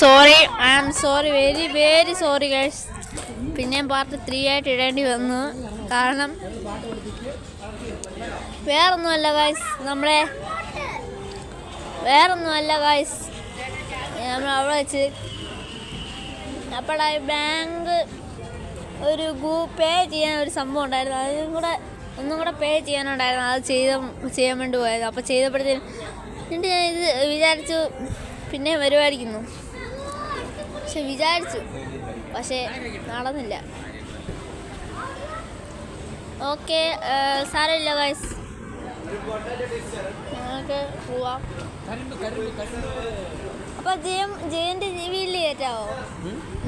Sorry I am sorry very very sorry guys പിന്നെയും part three ആയിട്ട് ഇടേണ്ടി വന്നു. കാരണം വേറൊന്നുമല്ല ഗൈസ് നമ്മളെ വേറൊന്നുമല്ല ഗൈസ് നമ്മൾ അവിടെ വെച്ച് അപ്പോഴായി ബാങ്ക് ഒരു ഗൂ പേ ചെയ്യാൻ ഒരു സംഭവം ഉണ്ടായിരുന്നു. അതും കൂടെ ഒന്നും കൂടെ പേ ചെയ്യാനുണ്ടായിരുന്നു. അത് ചെയ്ത ചെയ്യാൻ വേണ്ടി പോയത്. അപ്പോൾ ചെയ്തപ്പോഴത്തേനും എന്നിട്ട് ഞാൻ ഇത് വിചാരിച്ചു പിന്നെ വരുമായിരിക്കുന്നു. പക്ഷെ വിചാരിച്ചു. പക്ഷേ നടന്നില്ല. ഓക്കെ സാരമില്ല ഗൈസ് ഞങ്ങൾക്ക് പോവാം. അപ്പൊ ജയം ജയന്റെ വീട്ടിൽ കയറ്റാവോ?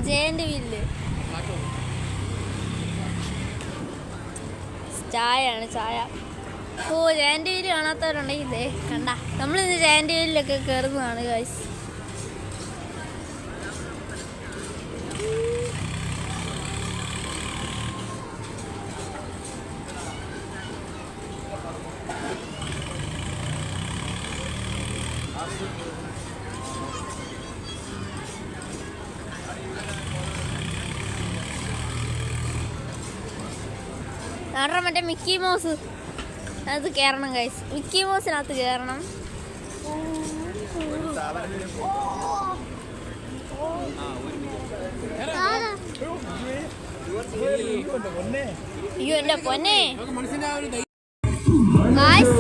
ജയന്റെ വീട്ടിൽ. ചായയാണ് ചായ. ഓ ജയന്റെ വീൽ കാണാത്തവരുണ്ടെങ്കിൽ കണ്ട. നമ്മളിന്ന് ജയന്റെ വീലിലൊക്കെ കയറുന്നതാണ് ഗൈസ് കാരണം മറ്റേ മിക്കി മൗസ് അത് കയറണം കൈസ് മിക്കി മൗസിനകത്ത് കയറണം അയ്യോ എന്റെ പൊന്നെ. Guys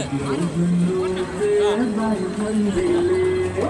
i'm going Oh, no.